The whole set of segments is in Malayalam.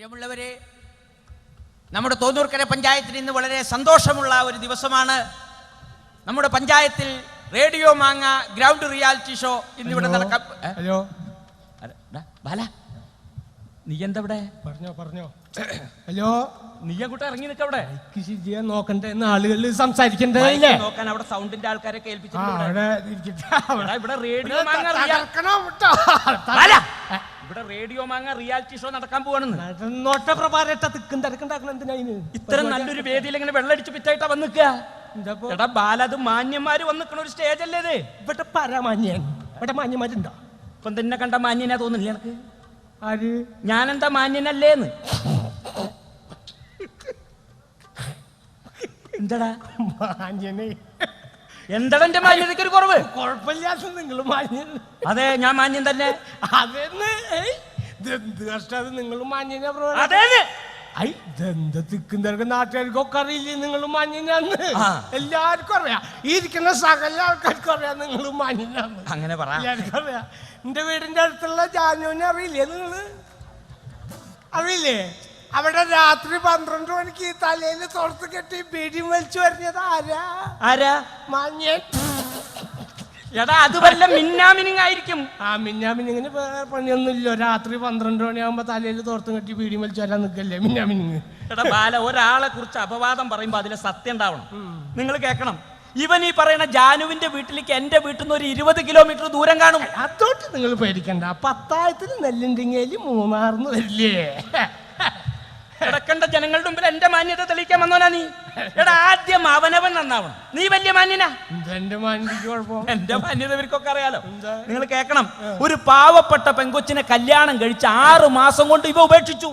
പ്രിയമുള്ളവരെ നമ്മുടെ തോന്നൂർക്കര പഞ്ചായത്തിൽ ഇന്ന് വളരെ സന്തോഷമുള്ള ഒരു ദിവസമാണ്. നമ്മുടെ പഞ്ചായത്തിൽ റേഡിയോ മാങ്ങ ഗ്രൗണ്ട് റിയാലിറ്റി ഷോ ഇന്ന് ഇവിടെ നടക്കാം ഹലോ? ബാല നീ എന്താ ഇവിടെ? പറഞ്ഞോ പറഞ്ഞോ. ഹലോ? നീ അങ്ങോട്ട് ഇറങ്ങി നിൽക്കവിടെ ചെയ്യാൻ നോക്കണ്ടേ എന്ന് ആളുകൾ സംസാരിക്കണ്ടേ നോക്കാൻ അവിടെ സൗണ്ടിന്റെ ആൾക്കാരെ കേൾപ്പിച്ചിട്ടുണ്ട് ഇവിടെ. റേഡിയോ മാങ്ങ ഇവിടെ റേഡിയോ മാങ്ങ റിയാലിറ്റി ഷോ നടക്കാൻ പോവാണെന്ന്. നടന്നോട്ടെ പ്രഭാരട്ട തിക്കും തിരക്കുണ്ടാക്കണം എന്തിനാ ഇതിന്? ഇത്തരം നല്ലൊരു വേദിയിൽ ഇങ്ങനെ വെള്ളടിച്ച് പിറ്റായിട്ടാ വന്നിക്കുക എന്താപ്പോ? എടാ ബാല അത് മാന്യന്മാര് വന്നിക്കണ ഒരു സ്റ്റേജ് അല്ലേ ഇത്. ഇവിടെ പരമാന്യൻ. ഇവിടെ മാന്യന്മാരുണ്ടോ? ഇപ്പം തന്നെ കണ്ട മാന്യനാ തോന്നില്ല എനിക്ക് ആര്? ഞാനെന്താ മാന്യനല്ലേന്ന്? എന്താടാ? മാന്യനെ. എന്താടാ എന്റെ മാന്യതയ്ക്ക് ഒരു കുറവ്? കുഴപ്പമില്ലാത്ത നിങ്ങൾ മാന്യൻ അതെ ഞാൻ മാന്യൻ തന്നെ. അതെന്ന്? ഇതെന്ത് നിങ്ങൾ മാന്യനെ ഐ ഇതെന്ത് തിക്കും തിരക്കും നാട്ടുകാർക്കൊക്കെ അറിയില്ലേ? നിങ്ങൾ മാന്യനാന്ന്. എല്ലാവർക്കും അറിയാം. ഈ ഇരിക്കുന്ന സകല ആൾക്കാർക്കും അറിയാം നിങ്ങൾ മാന്യനാന്ന്. അങ്ങനെ പറ. എല്ലാവർക്കും അറിയാം. എന്റെ വീടിന്റെ അടുത്തുള്ള ജാനുവിനെ അറിയില്ലേ നിങ്ങൾ? അറിയില്ലേ? അവിടെ രാത്രി പന്ത്രണ്ട് മണിക്ക് ഈ തലയിൽ തുറത്ത് കെട്ടി ബീഡി വലിച്ചു പറഞ്ഞത് ആരാ? ആരാ? മാന്യൻ. എടാ അത് വല്ല മിന്നാമിനിങ്ങായിരിക്കും. ആ മിന്നാമിനിങ്ങനെ വേറെ പണിയൊന്നുമില്ലോ. രാത്രി പന്ത്രണ്ട് മണിയാകുമ്പോ തലയിൽ തോർത്തും കെട്ടി പീടി വലിച്ചു വരാൻ നിൽക്കല്ലേ മിന്നാമിനിങ് എടാ ബാല ഒരാളെ കുറിച്ച് അപവാദം പറയുമ്പോ അതിലെ സത്യം ഉണ്ടാവണം. നിങ്ങൾ കേൾക്കണം. ഇവൻ ഈ പറയുന്ന ജാനുവിന്റെ വീട്ടിലേക്ക് എന്റെ വീട്ടിൽ നിന്ന് ഒരു ഇരുപത് കിലോമീറ്റർ ദൂരം കാണും. അതോട്ട് നിങ്ങൾ പേടിക്കണ്ട. പത്തായത്തിൽ നെല്ലിണ്ടിങ്ങേലി മൂന്നാർന്ന് വരില്ലേ? കിടക്കേണ്ട ജനങ്ങളുടെ മുമ്പിൽ എന്റെ മാന്യത തെളിയിക്കാൻ വന്നോനാ നീ. എടാ ആദ്യം അവനവൻ നന്നാവണം. നീ വലിയ മാന്യനാ. എന്റെ മാന്യത ഇവർക്കൊക്കെ അറിയാലോ. നിങ്ങൾ കേൾക്കണം. ഒരു പാവപ്പെട്ട പെങ്കൊച്ചിനെ കല്യാണം കഴിച്ച് ആറു മാസം കൊണ്ട് ഇവ ഉപേക്ഷിച്ചു.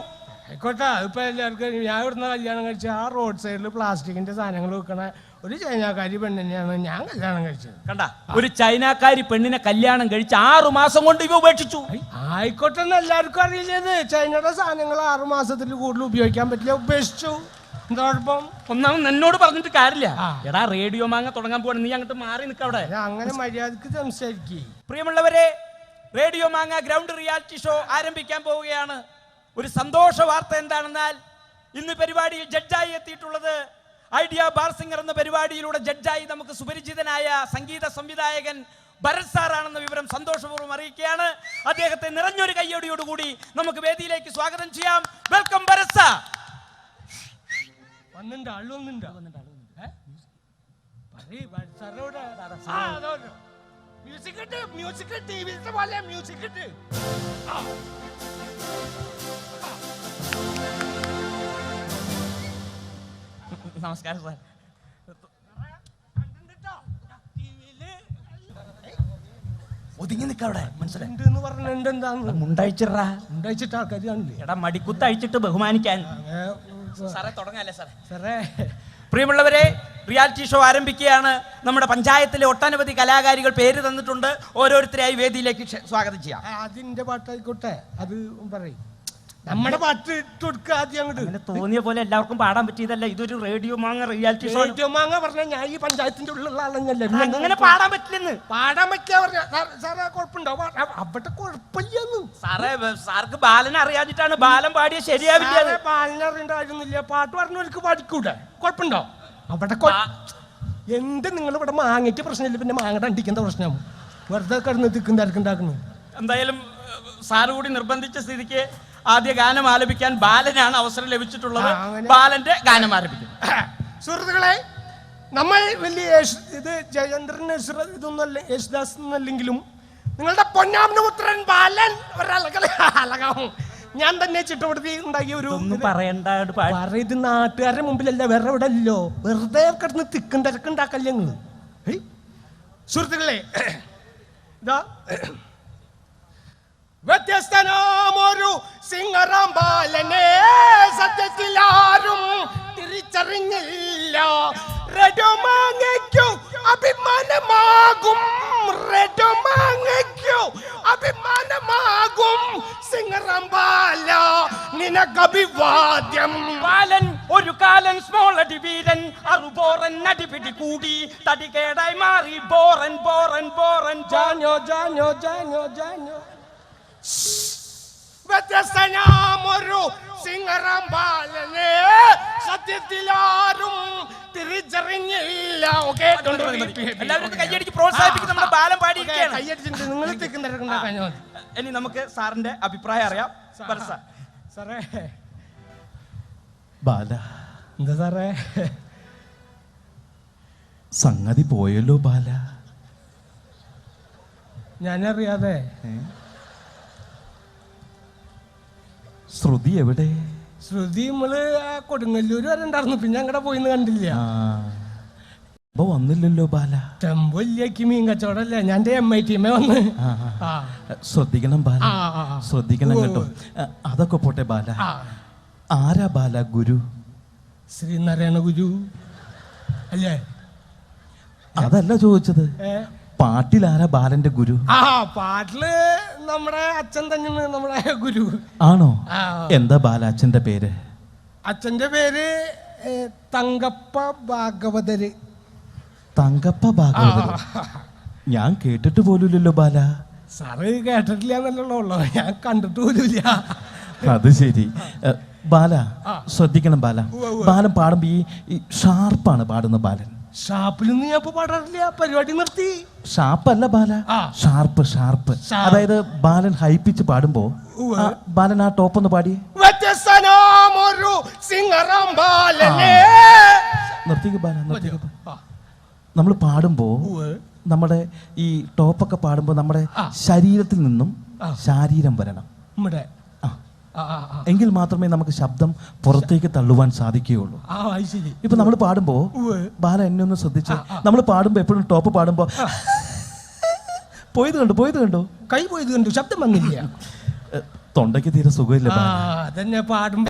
ആയിക്കോട്ടെ ഇപ്പൊ എല്ലാവർക്കും ഞാൻ ഇവിടുന്ന് കല്യാണം കഴിച്ച് ആ റോഡ് സൈഡിൽ പ്ലാസ്റ്റിക്കിന്റെ സാധനങ്ങൾ വെക്കണ. ഒരു ചൈനക്കാരി പെണ്ണിനെയാണ് ഞാൻ കല്യാണം കഴിച്ചത്. കണ്ട ഒരു ചൈനക്കാരി പെണ്ണിനെ കല്യാണം കഴിച്ച് ആറു മാസം കൊണ്ട് ഇവ ഉപേക്ഷിച്ചു. ആയിക്കോട്ടെ എന്ന് എല്ലാവർക്കും അറിയില്ലത്. ചൈനയുടെ സാധനങ്ങൾ ആറു മാസത്തിൽ കൂടുതൽ ഉപയോഗിക്കാൻ പറ്റില്ല ഉപേക്ഷിച്ചു. എന്താ കുഴപ്പം? ഒന്നാമത് എന്നോട് പറഞ്ഞിട്ട് കാര്യമില്ല. എടാ റേഡിയോ മാങ്ങ തുടങ്ങാൻ പോകണം നീ അങ്ങോട്ട് മാറി നിൽക്ക അവിടെ. അങ്ങനെ മര്യാദയ്ക്ക് സംസാരിക്കേ. പ്രിയമുള്ളവരെ റേഡിയോ മാങ്ങ ഗ്രൗണ്ട് റിയാലിറ്റി ഷോ ആരംഭിക്കാൻ പോവുകയാണ്. ഒരു സന്തോഷ വാർത്ത എന്താണെന്നാൽ ഇന്ന് പരിപാടിയിൽ ജഡ്ജായി എത്തിയിട്ടുള്ളത് ഐഡിയ ബാർ സിംഗർ എന്ന പരിപാടിയിലൂടെ ജഡ്ജായി നമുക്ക് സുപരിചിതനായ സംഗീത സംവിധായകൻ ഭരത് സാറാണെന്ന വിവരം സന്തോഷപൂർവം അറിയിക്കുകയാണ്. അദ്ദേഹത്തെ നിറഞ്ഞൊരു കയ്യോടിയോടുകൂടി നമുക്ക് വേദിയിലേക്ക് സ്വാഗതം ചെയ്യാം. Welcome Bharat sir. ആൾ അതോണ്ട്. മ്യൂസിക് മ്യൂസിക് ടി വിയിലത്തെ പോലെ മ്യൂസിക് നമസ്കാരം സാർ. ഒതുങ്ങി നിൽക്ക അവിടെ മനസ്സിലായി? മുണ്ടഴിച്ചിട്രാ ഉണ്ടായിച്ചിട്ട് ആൾക്കാർ കാണില്ലേ? എടാ മടിക്കുത്ത് അഴിച്ചിട്ട് ബഹുമാനിക്കാൻ സാറേ തുടങ്ങല്ലേ സാറേ? സാറേ. പ്രിയമുള്ളവരെ റിയാലിറ്റി ഷോ ആരംഭിക്കുകയാണ്. നമ്മുടെ പഞ്ചായത്തിലെ ഒട്ടനവധി കലാകാരികൾ പേര് തന്നിട്ടുണ്ട്. ഓരോരുത്തരെയായി വേദിയിലേക്ക് സ്വാഗതം ചെയ്യാം. അതിന്റെ പാട്ടായിക്കോട്ടെ. അത് പറയും. നമ്മുടെ പാട്ട് ഇട്ട് കൊടുക്കുക ആദ്യം അങ്ങോട്ട് അങ്ങനെ തോന്നിയ പോലെ എല്ലാവർക്കും പാടാൻ പറ്റിയതല്ല. ഇതൊരു റേഡിയോ മാങ്ങ റിയാലിറ്റി ഷോ ഏറ്റവും മാങ്ങ പറഞ്ഞ ഞാൻ ഈ പഞ്ചായത്തിന്റെ ഉള്ളിലുള്ള ആളെന്നല്ലേ. അങ്ങനെ പാടാൻ പറ്റില്ലെന്ന്. പാടാൻ പറ്റിയ പറഞ്ഞ സാറേ കുഴപ്പമുണ്ടോ? അവിടെ കുഴപ്പമില്ലെന്ന്. സാറേ സാർക്ക് ബാലൻ അറിയാതിട്ടാണ് ബാലൻ പാടിയ ശരിയാവില്ല അത്. അറിയണ്ടായിരുന്നില്ല പാലിനറിയണ്ടായിരുന്നില്ല പാട്ട് പറഞ്ഞവർക്ക് പഠിക്കൂടെ കുഴപ്പമുണ്ടോ? അവിടെ കൊ- എന്ത് നിങ്ങൾ ഇവിടെ മാങ്ങയ്ക്ക് പ്രശ്നമില്ല പിന്നെ മാങ്ങ അണ്ടിക്കുന്ന പ്രശ്നം. വെറുതെ കിടന്ന് തിക്കും തിരക്കുണ്ടാക്കുന്നു എന്തായാലും ഏഹ്, സാറ് കൂടി നിർബന്ധിച്ച സ്ഥിതിക്ക് ആദ്യ ഗാനം ആലപിക്കാൻ ബാലനാണ് അവസരം ലഭിച്ചിട്ടുള്ളത്. ബാലന്റെ ഗാനം ആലപിക്കും സുഹൃത്തുക്കളെ നമ്മൾ വലിയ യേശു- ഇത് ജയചന്ദ്രന് ഇതൊന്നല്ല യേശുദാസ് എന്നല്ലെങ്കിലും നിങ്ങളുടെ പൊന്നാമന പുത്രൻ ബാലൻ അലകാവും ഞാൻ തന്നെ ചിട്ടപ്പെടുത്തി ഉണ്ടാക്കിയ ഒരു. പറയണ്ട ഇത് നാട്ടുകാരുടെ മുമ്പിലല്ല വേറെ ഇവിടെ അല്ലോ വെറുതെ കിടന്ന് തിക്കും തിരക്കുണ്ടാക്കല്ലേ നിങ്ങൾ? ഏയ്. സുഹൃത്തുക്കളെ ഇതാ വ്യത്യസ്തനാമൊരു സിംഗറാം ബാലനെ സത്യത്തിലാരും തിരിച്ചറിഞ്ഞില്ല. റെഡോമാങ്ങയ്ക്കു അഭിമാനമാകും. റെഡോമാങ്ങയ്ക്കു അഭിമാനമാകും. സിംഗറം ബാല നിനക്കഭിവാദ്യം. ബാലൻ ഒരു കാലൻ സ്മോൾ അടി വീരൻ അറുബോറൻ അടിപിടി കൂടി. തടികേടായി മാറി ബോറൻ ബോറൻ ബോറൻ. ജാനോ ജാനോ ജാനോ ജാനോ. വ്യത്യസ്തനാമൊരു സിംഗ സിംഗറാം ബാലനെ സത്യത്തിൽ ആരും തിരിച്ചറിഞ്ഞില്ല ഓക്കെ എല്ലാവരും ഒന്ന് കൈയടിച്ച് പ്രോത്സാഹിപ്പിക്കും നമ്മുടെ ബാലം പാടിയിരിക്കുകയാണ്. കയ്യടിച്ചിട്ട് നിങ്ങൾ തിക്കുന്ന ഇനി നമുക്ക് സാറിന്റെ അഭിപ്രായം അറിയാം. സാറേ. ബാല എന്താ സാറേ? സംഗതി പോയല്ലോ ബാല. ഞാനറിയാതെ ശ്രുതി എവിടെ? ശ്രുതി നമ്മൾ കൊടുങ്ങല്ലൂര് വരെ ഉണ്ടായിരുന്നു. പിന്നെ അങ്ങടെ പോയിന്ന് കണ്ടില്ല. അപ്പൊ വന്നില്ലല്ലോ ബാല. ടെമ്പോ ഇല്ലാക്കി മീൻ കച്ചവടല്ല? ഞാൻ എം ഐ ടീമേ വന്ന്. ശ്രദ്ധിക്കണം ബാല. ശ്രദ്ധിക്കണം കേട്ടോ. അതൊക്കെ പോട്ടെ ബാല. ആരാ ബാല ഗുരു? ശ്രീനാരായണ ഗുരു. അല്ലേ? അതല്ല ചോദിച്ചത്. ആരാ ബാലന്റെ ഗുരു? ആ പാട്ടിൽ നമ്മുടെ അച്ഛൻ തന്നെയാണ് നമ്മുടെ ഗുരു. ആണോ? എന്താ ബാലാച്ഛന്റെ പേര്? അച്ഛന്റെ പേര് തങ്കപ്പ ഭാഗവതര്. തങ്കപ്പ ഭാഗവതർ ഞാൻ കേട്ടിട്ട് പോലുമില്ലല്ലോ ബാല. സാറ് കേട്ടിട്ടില്ല എന്നല്ലോ ഉള്ളു ഞാൻ കണ്ടിട്ട് പോലുമില്ല. അത് ശരി. ബാല ശ്രദ്ധിക്കണം ബാല. ബാലൻ പാടുമ്പോ ഈ ഈ ഷാർപ്പാണ് പാടുന്ന ബാലൻ. ഷാപ്പിലൊന്നും ഞാൻ പാടാറില്ല പരിപാടി നിർത്തി. ഷാർപ്പല്ല ബാല. Sharp sharp. അതായത് ബാലൻ ഹൈപ്പിച്ച് പാടുമ്പോ ബാലൻ ആ ടോപ്പ് ഒന്ന് പാടി നിർത്തിക്ക് ബാല നിർത്തിക്ക് നമ്മൾ പാടുമ്പോ നമ്മുടെ ഈ ടോപ്പൊക്കെ പാടുമ്പോ നമ്മുടെ ശരീരത്തിൽ നിന്നും. ശാരീരം വരണം. ആ. എങ്കിൽ മാത്രമേ നമുക്ക് ശബ്ദം പുറത്തേക്ക് തള്ളുവാൻ സാധിക്കുകയുള്ളൂ. ഇപ്പൊ നമ്മൾ പാടുമ്പോ ബാല എന്നെ ഒന്ന് ശ്രദ്ധിച്ച്. നമ്മൾ പാടുമ്പോ എപ്പോഴും ടോപ്പ് പാടുമ്പോ പോയത് കണ്ടു പോയത് കണ്ടു. കൈ പോയത് കണ്ടു ശബ്ദം വന്നില്ല. തൊണ്ടയ്ക്ക് തീരെ സുഖമില്ല ആ ബാല. അതന്നെ പാടുമ്പോ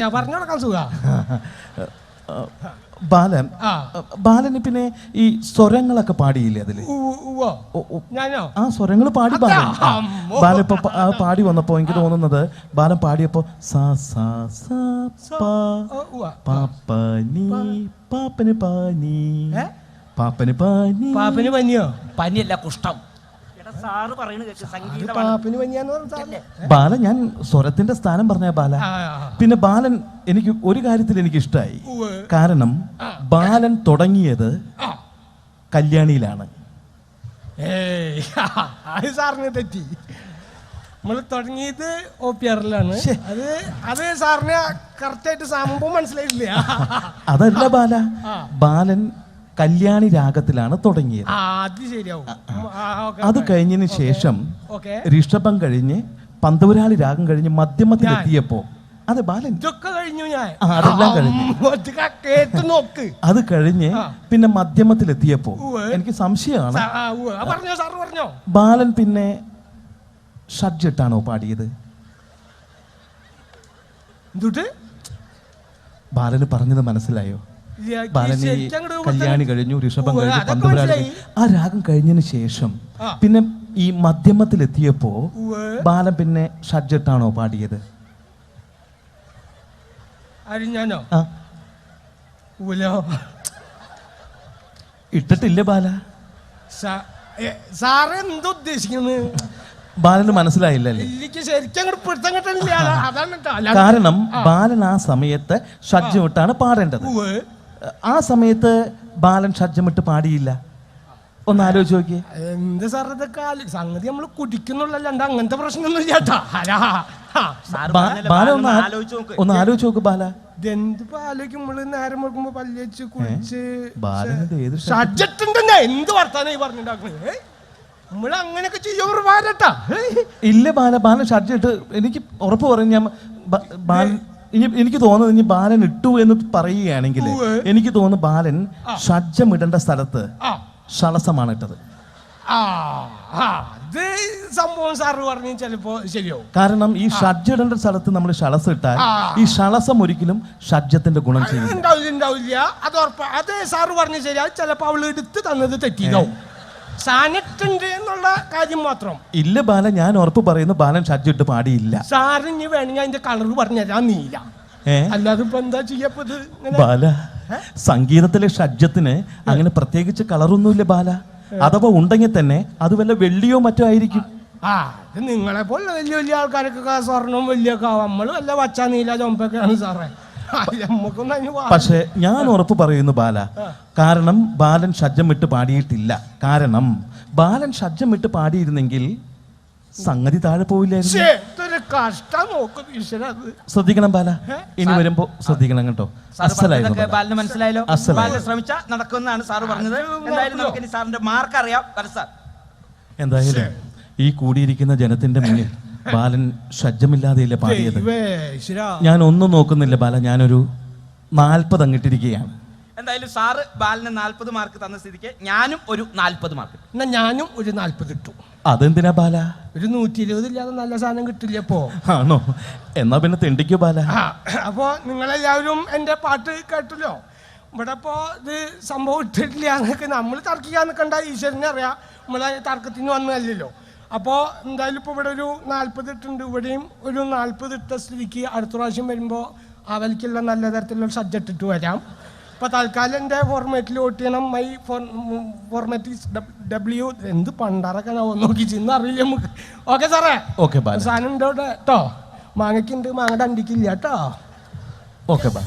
ഞാൻ പറഞ്ഞു കൊടുക്കാൻ സുഖ. ബാലൻ. ബാലന് പിന്നെ ഈ സ്വരങ്ങളൊക്കെ പാടിയില്ലേ അതിൽ? ഞാനോ? ആ സ്വരങ്ങൾ പാടി ബാലൻ. ബാലൻ ഇപ്പൊ പാടി വന്നപ്പോ എനിക്ക് തോന്നുന്നത് ബാലൻ പാടിയപ്പോ സാ സാ സാ പാ. പാപ്പനി പാപ്പന് പാനി? പാപ്പന് പാനി പാപ്പന് പനിയോ? പനിയല്ല കുഷ്ഠം. എടാ സാറ് പറയുന്നത് കേൾക്ക് അത് സംഗീതമാണ്. പാപ്പന് പനിയാന്ന് പറഞ്ഞാലേ ബാല ഞാൻ സ്വരത്തിന്റെ സ്ഥാനം പറഞ്ഞ ബാല. പിന്നെ ബാലൻ എനിക്ക് ഒരു കാര്യത്തിൽ എനിക്ക് ഇഷ്ടമായി. കാരണം ബാലൻ തുടങ്ങിയത്. കല്യാണിയിലാണ്. ഏയ് അത് സാറിന് തെറ്റി. നമ്മൾ തുടങ്ങിയത് ഒ പി ആറിലാണ്. അത് അത് സാറിന് കറക്റ്റായിട്ട് സംഭവം മനസ്സിലായിട്ടില്ല. അതല്ല ബാല. ബാലൻ കല്യാണി രാഗത്തിലാണ് തുടങ്ങിയത്. അത് ശരിയാവും. അത്. കഴിഞ്ഞതിന് ശേഷം ഋഷഭം കഴിഞ്ഞ് പന്തപുരാളി രാഗം കഴിഞ്ഞ് മധ്യമത്തിലെത്തിയപ്പോ അതെ ബാലൻ. ഇതൊക്കെ കഴിഞ്ഞു ഞാൻ. അതെല്ലാം കഴിഞ്ഞു. നോക്ക്. അത് കഴിഞ്ഞ് പിന്നെ മധ്യമത്തിലെത്തിയപ്പോ. എനിക്ക് സംശയമാണ്. ബാലൻ പിന്നെ ഷഡ്ജിട്ടാണോ പാടിയത്? എന്തുട്ട്? ബാലന് പറഞ്ഞത് മനസ്സിലായോ? അങ്ങട് കല്യാണി കഴിഞ്ഞു ഋഷഭം കഴിഞ്ഞു പന്തപുരാളി ആ രാഗം കഴിഞ്ഞതിന് ശേഷം പിന്നെ ഈ മധ്യമത്തിലെത്തിയപ്പോ. ബാലൻ പിന്നെ ഷഡ്ജട്ടാണോ പാടിയത്? ഞാനോ ഇട്ടിട്ടില്ല ബാല. സാറ് എന്താ ഉദ്ദേശിക്കുന്നത് ബാലന് മനസ്സിലായില്ലല്ലേ? കാരണം ബാലൻ ആ സമയത്ത് ഷഡ്ജമിട്ടാണ് പാടേണ്ടത്. ഉവ്വ്. ആ സമയത്ത് ബാലൻ ഷഡ്ജമിട്ട് പാടിയില്ല. ഒന്ന് ആലോചിച്ച് നോക്കിയേ. എന്ത് സാർ ഇതൊക്കെ ആലോ- സംഗതി നമ്മൾ കുടിക്കുന്നുള്ള അങ്ങനത്തെ പ്രശ്നമൊന്നും ചേട്ടാ ബാല ബാലൻ ഒന്ന് ഒന്ന് ആ- ആലോചിച്ച് നോക്ക്. ഒന്ന് ആലോചിച്ച് നോക്ക് ബാല. ഇതെന്ത് ആലോചിക്കും? നമ്മൾ നേരം വെക്കുമ്പോ പല്ലിച്ച് കുളിച്ച് ബാലനിത് ഏത് ഷഡ്ജ്? ഷഡ്ജറ്റുണ്ടെന്നാ എന്ത് വർത്താനം ഈ പറഞ്ഞിട്ടുണ്ടാക്കുന്നത് നമ്മൾ അങ്ങനെയൊക്കെ ചെയ്യുമ്പോൾ പാരട്ടാ ഇല്ല ബാല ബാലൻ ഷഡ്ജ് ഇട്ട് എനിക്ക് ഉറപ്പ് പറഞ്ഞു ഞാൻ ബാലൻ ഇനി എനിക്ക് തോന്നുന്നത് ഇനി ബാലൻ ഇട്ടു എന്ന് പറയുകയാണെങ്കിൽ എനിക്ക് തോന്നുന്നു ബാലൻ ഷഡ്ജം ഇടേണ്ട സ്ഥലത്ത് ഷളസമാണ് ഇട്ടത്. അത് സംഭവം സാറ് പറഞ്ഞു ചിലപ്പോ ശരിയാവും. കാരണം ഈ ഷഡ്ജ് ഇടേണ്ട സ്ഥലത്ത് നമ്മൾ ഷളസ് ഇട്ടാൽ ഈ ഷളസം ഒരിക്കലും ഷഡ്ജത്തിന്റെ ഗുണം ചെയ്യും ഉണ്ടാവില്ല അത് ഉറപ്പാ. അത് സാറ് പറഞ്ഞു ശരിയാ. ചിലപ്പോ അവൾ എടുത്ത് തന്നത് തെറ്റിയതാവും. സാനിട്ടുണ്ട് എന്നുള്ള കാര്യം മാത്രം. ഇല്ല ബാലൻ ഞാൻ ഉറപ്പ് പറയുന്നു ബാലൻ ഷഡ്ജിട്ട് പാടിയില്ല. സാറിന് വേണമെങ്കിൽ അതിന്റെ കളർ പറഞ്ഞുതരാൻ നീല. അല്ലാതെ ഇപ്പൊ എന്താ ചെയ്യപ്പത് ഇങ്ങനെ? ബാല സംഗീതത്തിലെ ഷഡ്ജത്തിന് അങ്ങനെ പ്രത്യേകിച്ച് കളറൊന്നുമില്ല ബാല. അഥവാ ഉണ്ടെങ്കിൽ തന്നെ അത് വല്ല വെള്ളിയോ മറ്റോ ആയിരിക്കും. ആ ഇത് നിങ്ങളെ പോലെ വലിയ വലിയ ആൾക്കാരൊക്കെ സ്വർണവും വലിയൊക്കെ ആവാം. നമ്മൾ വല്ല വച്ച നീല ചൊമ്പൊക്കെയാണ് സാറേ. പക്ഷെ ഞാൻ ഉറപ്പ് പറയുന്നു ബാല കാരണം ബാലൻ ഷജ്ജം വിട്ട് പാടിയിട്ടില്ല. കാരണം ബാലൻ ഷജ്ജം വിട്ട് പാടിയിരുന്നെങ്കിൽ സംഗതി താഴെ അത്. ശ്രദ്ധിക്കണം ബാല. ഇനി വരുമ്പോ ശ്രദ്ധിക്കണം കേട്ടോ. അസലായിരുന്നു മനസ്സിലായല്ലോ? ശ്രമിച്ച നടക്കുന്നതാണ് സാറ് പറഞ്ഞത്. എന്തായാലും നമുക്ക് സാറിന്റെ മാർക്ക് അറിയാം എന്തായാലും ഈ കൂടിയിരിക്കുന്ന ജനത്തിന്റെ മുന്നിൽ ബാലൻ ഷഡ്ജമില്ലാതെയല്ലേ പാടിയത്. ഞാൻ ഒന്നും നോക്കുന്നില്ല ബാല ഞാനൊരു നാൽപ്പത് അങ്ങിട്ടിരിക്കുകയാണ്. എന്തായാലും സാറ് ബാലിന് നാൽപ്പത് മാർക്ക് തന്ന സ്ഥിതിക്ക് ഞാനും ഒരു നാൽപ്പത് മാർക്ക് എന്നാ ഞാനും ഒരു നാൽപ്പത് ഇട്ടു. അതെന്തിനാ ബാല? ഒരു നൂറ്റി ഇരുപത് ഇല്ലാതെ നല്ല സാധനം കിട്ടില്ല ഇപ്പോ. ആണോ? എന്നാ പിന്നെ തെണ്ടിക്കോ ബാല. അപ്പോ നിങ്ങളെല്ലാവരും എന്റെ പാട്ട് കേട്ടല്ലോ. ഇവിടെ ഇപ്പോ ഇത് സംഭവം ഇട്ടിട്ടില്ല എന്നൊക്കെ നമ്മൾ തർക്കിക്കാൻ നിൽക്കണ്ട ഈശ്വരനെ അറിയാം. നമ്മളെ തർക്കത്തിന് വന്നതല്ലല്ലോ. അപ്പോൾ എന്തായാലും ഇപ്പോൾ ഇവിടെ ഒരു നാൽപ്പത് ഇട്ടുണ്ട് ഇവിടെയും ഒരു നാൽപ്പത് ഇട്ട സ്ഥിതിക്ക് അടുത്ത പ്രാവശ്യം വരുമ്പോൾ അവൽക്കുള്ള നല്ല തരത്തിലുള്ള സബ്ജക്റ്റ് ഇട്ട് വരാം. ഇപ്പോൾ തൽക്കാലം എന്റെ ഫോർമാറ്റിൽ വോട്ട് ചെയ്യണം. മൈ ഫോർ ഫോർമാറ്റ് ഡബ്ല്യു എന്ത് പണ്ടാറൊക്കെ നോക്കി ചെന്ന് അറിയില്ല നമുക്ക്. ഓക്കെ സാറേ? ഓക്കെ സാധനം ഉണ്ട് അവിടെ? കേട്ടോ മാങ്ങയ്ക്കുണ്ട്. മാങ്ങയുടെ അണ്ടിക്കില്ല കേട്ടോ ഓക്കെ ബാ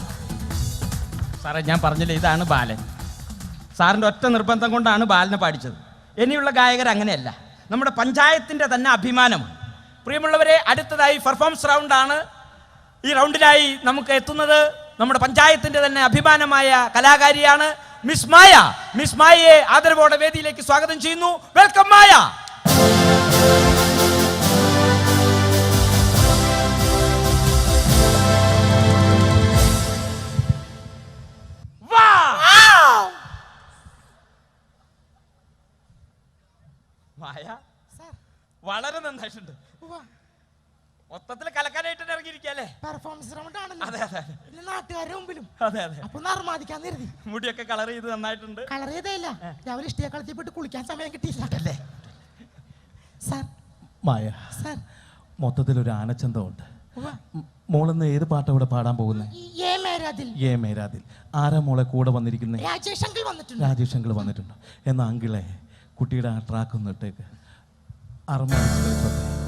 സാറേ ഞാൻ പറഞ്ഞില്ലേ ഇതാണ് ബാലൻ. സാറിന്റെ ഒറ്റ നിർബന്ധം കൊണ്ടാണ് ബാലനെ പാടിച്ചത്. ഇനിയുള്ള ഗായകർ അങ്ങനെയല്ല. നമ്മുടെ പഞ്ചായത്തിന്റെ തന്നെ അഭിമാനമാണ് പ്രിയമുള്ളവരെ അടുത്തതായി പെർഫോമൻസ് റൗണ്ടാണ് ഈ റൗണ്ടിനായി നമുക്ക് എത്തുന്നത് നമ്മുടെ പഞ്ചായത്തിന്റെ തന്നെ അഭിമാനമായ കലാകാരിയാണ് മിസ് മായ. മിസ് മായയെ ആദരവോടെ വേദിയിലേക്ക് സ്വാഗതം ചെയ്യുന്നു. വെൽക്കം മായ. നന്നായിട്ടുണ്ട് മൊത്തത്തിൽ കലക്കാനായിട്ട് ഇറങ്ങിയിരിക്കല്ലേ പെർഫോമൻസ് അതെ അതെ പിന്നെ നാട്ടുകാരുടെ മുമ്പിലും. അതെ അതെ. അപ്പൊ നർമാദിക്കാൻ കരുതി. മുടിയൊക്കെ കളർ ചെയ്ത് നന്നായിട്ടുണ്ട്. കളർ ചെയ്തല്ല രാവിലെ ഇഷ്ടിയ കളത്തിൽ പോയിട്ട് കുളിക്കാൻ സമയം കിട്ടിയില്ല അല്ലേ സാർ മായ സാർ മൊത്തത്തിൽ ഒരു ആനച്ചന്തമുണ്ട്. മോളെന്ന് ഏത് പാട്ട് ഇവിടെ പാടാൻ പോകുന്നത് ആരാ മോളെ കൂടെ വന്നിരിക്കുന്നത് രാജേഷ് അങ്കിൾ വന്നിട്ടുണ്ട്. എന്നാ അങ്കിളെ കുട്ടിയുടെ ആ ട്രാക്ക് ഒന്ന് ഇട്ടേക്ക്. আর মানুষের কথা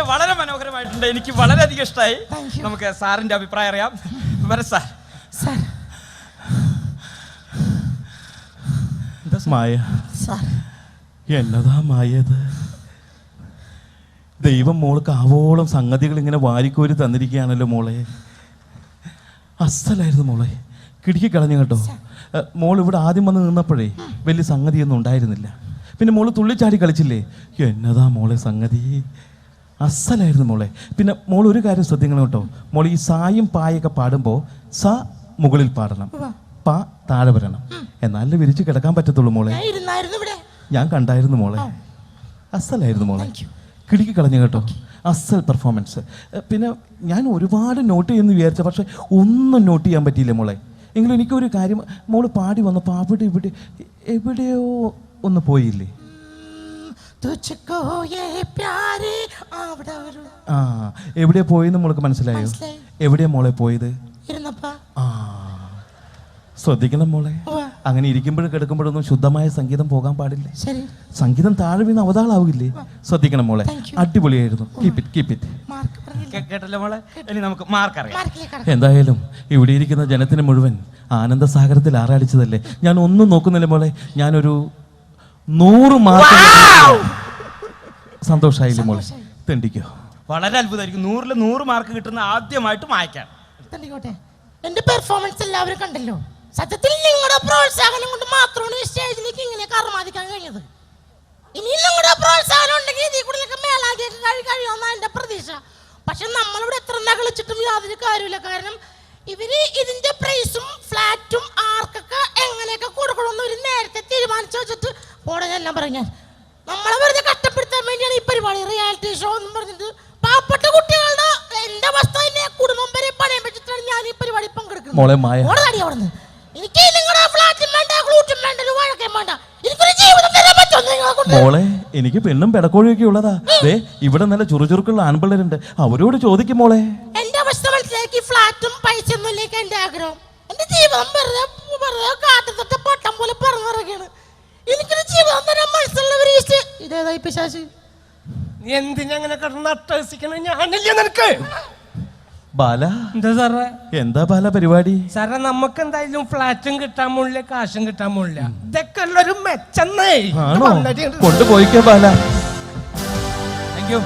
വളരെ വളരെ മനോഹരമായിട്ടുണ്ട്. എനിക്ക് വളരെയധികം ഇഷ്ടമായി നമുക്ക് സാറിന്റെ അഭിപ്രായം അറിയാം. വരെ സാർ. സാർ. മായ? സാർ. എന്നതാ മായത് ദൈവം മോൾക്ക് ആവോളം സംഗതികൾ ഇങ്ങനെ വാരിക്കോരി തന്നിരിക്കുകയാണല്ലോ മോളെ. അസലായിരുന്നു മോളെ. കിടുക്കി കളഞ്ഞു കേട്ടോ. മോൾ ഇവിടെ ആദ്യം വന്ന് നിന്നപ്പോഴേ വലിയ സംഗതിയൊന്നും ഉണ്ടായിരുന്നില്ല. പിന്നെ മോൾ തുള്ളിച്ചാടി കളിച്ചില്ലേ? എന്നതാ മോളെ സംഗതി? അസലായിരുന്നു മോളെ. പിന്നെ മോൾ ഒരു കാര്യം ശ്രദ്ധിക്കണം കേട്ടോ. മോൾ ഈ സായും പായൊക്കെ പാടുമ്പോൾ സ മുകളിൽ പാടണം പ താഴെ വരണം. എന്നാലേ വിരിച്ച് കിടക്കാൻ പറ്റത്തുള്ളൂ മോളെ. ഞാൻ കണ്ടായിരുന്നു മോളെ. അസലായിരുന്നു മോളെ. കിടക്കി കളഞ്ഞു കേട്ടോ. അസൽ പെർഫോമൻസ് പിന്നെ ഞാൻ ഒരുപാട് നോട്ട് ചെയ്യുമെന്ന് വിചാരിച്ച പക്ഷേ ഒന്നും നോട്ട് ചെയ്യാൻ പറ്റിയില്ല മോളെ. എങ്കിലും എനിക്കൊരു കാര്യം മോൾ പാടി വന്നപ്പോൾ അവിടെ ഇവിടെ എവിടെയോ ഒന്ന് പോയില്ലേ? തുച്ചക്കോ ഏ പ്യാരെ. ആ, എവിടെയാ പോയെന്ന് മോൾക്ക് മനസ്സിലായോ? എവിടെ എവിടെയാ മോളെ പോയത്? ഇരുന്നപ്പാ. ആ ശ്രദ്ധിക്കണം മോളെ. അങ്ങനെ ഇരിക്കുമ്പോഴും കിടക്കുമ്പോഴൊന്നും ശുദ്ധമായ സംഗീതം പോകാൻ പാടില്ല. ശരി. സംഗീതം താഴെ വീണ് അവതാളാവില്ലേ? ശ്രദ്ധിക്കണം മോളെ. അടിപൊളിയായിരുന്നു. Keep it keep it mark പറഞ്ഞില്ല? കേ- കേട്ടല്ലോ മോളെ? ഇനി നമുക്ക് മാർക്ക് അറിയാം. എന്തായാലും ഇവിടെ ഇരിക്കുന്ന ജനത്തിന് മുഴുവൻ ആനന്ദസാഗരത്തിൽ ആറാടിച്ചതല്ലേ? ഞാൻ ഒന്നും നോക്കുന്നില്ല മോളെ. ഞാനൊരു നൂറ് മാർക്ക് സന്തോഷായില്ലേ മോളെ. തെണ്ടിക്കോ വളരെ അത്ഭുതമായിരിക്കും. നൂറിൽ നൂറ് മാർക്ക് കിട്ടുന്ന ആദ്യമായിട്ട് മായ്ക്കാൻ തള്ളിക്കോട്ടെ എന്റെ പെർഫോമൻസ് എല്ലാവരും കണ്ടല്ലോ. സത്യത്തിൽ നിങ്ങളുടെ പ്രോത്സാഹനം കൊണ്ട് മാത്രമാണ് ഈ സ്റ്റേജിലേക്ക് ഇങ്ങനെ കർമാദിക്കാൻ കഴിഞ്ഞത്. ഇനി നിങ്ങളുടെ പ്രോത്സാഹനം ഉണ്ടെങ്കിൽ ഇതിൽ കൂടുതലൊക്കെ മേലാകിയൊക്കെ കഴി കഴിയുമെന്നാണ് എന്റെ പ്രതീക്ഷ. പക്ഷെ നമ്മളിവിടെ എത്ര നകളിച്ചിട്ടും യാതൊരു കാര്യമില്ല കാരണം ഇവർ ഇതിന്റെ പ്രൈസും ഫ്ലാറ്റും ആർക്കൊക്കെ എങ്ങനെയൊക്കെ കൊടുക്കണമെന്ന് ഒരു നേരത്തെ തീരുമാനിച്ചു വെച്ചിട്ട് പോടെ എല്ലാം പറഞ്ഞു നമ്മളെ വെറുതെ കഷ്ടപ്പെടുത്താൻ വേണ്ടിയാണ് ഈ പരിപാടി. റിയാലിറ്റി ഷോ എന്ന് പറഞ്ഞിട്ട് പാവപ്പെട്ട കുട്ടികളുടെ എന്റെ അവസ്ഥ തന്നെ കുടുംബം വരെ പണയം വെച്ചിട്ടാണ് ഞാൻ ഈ പരിപാടി പങ്കെടുക്കുന്നത്. എനിക്ക് നിങ്ങളുടെ ഫ്ലാറ്റും വേണ്ട ക്ലൂറ്റും വേണ്ട ഒരു വഴക്കേം വേണ്ട. എനിക്കൊരു ജീവിതം തരാൻ മോളെ എനിക്ക് പെണ്ണും പെടക്കോഴിയൊക്കെ ഉള്ളതാ. ദേ ഇവിടെ നല്ല ചുറുചുറുക്കുള്ള ആൺപിള്ളേരുണ്ട്. അവരോട് ചോദിക്കും മോളെ. എന്റെ അവസ്ഥ മനസ്സിലാക്കി ഫ്ലാറ്റും പൈസ ഒന്നുമില്ലേക്ക് എന്റെ ആഗ്രഹം. എന്റെ ജീവിതം വെറുതെ വെറുതെ കാട്ടത്തൊട്ട് പൊട്ടം പോലെ പറന്നിറങ്ങാണ്. എനിക്കൊരു ജീവിതം തരാൻ മനസ്സുള്ളവർ ഇതേതായി പിശാശ് നീ എന്തിനങ്ങനെ കിടന്ന് അട്ടഹസിക്കണ? ഞാനല്ലേ നിനക്ക്? ബാല. എന്താ സാറേ? എന്താ ബാല പരിപാടി? സാറേ നമുക്ക് എന്തായാലും ഫ്ലാറ്റും കിട്ടാൻ പോണില്ല കാശും കിട്ടാൻ പോണില്ല ഇതൊക്കെ ഉള്ളൊരു മെച്ചന്നേ. ആണോ? കൊണ്ടുപോയിക്കോ ബാല. Thank you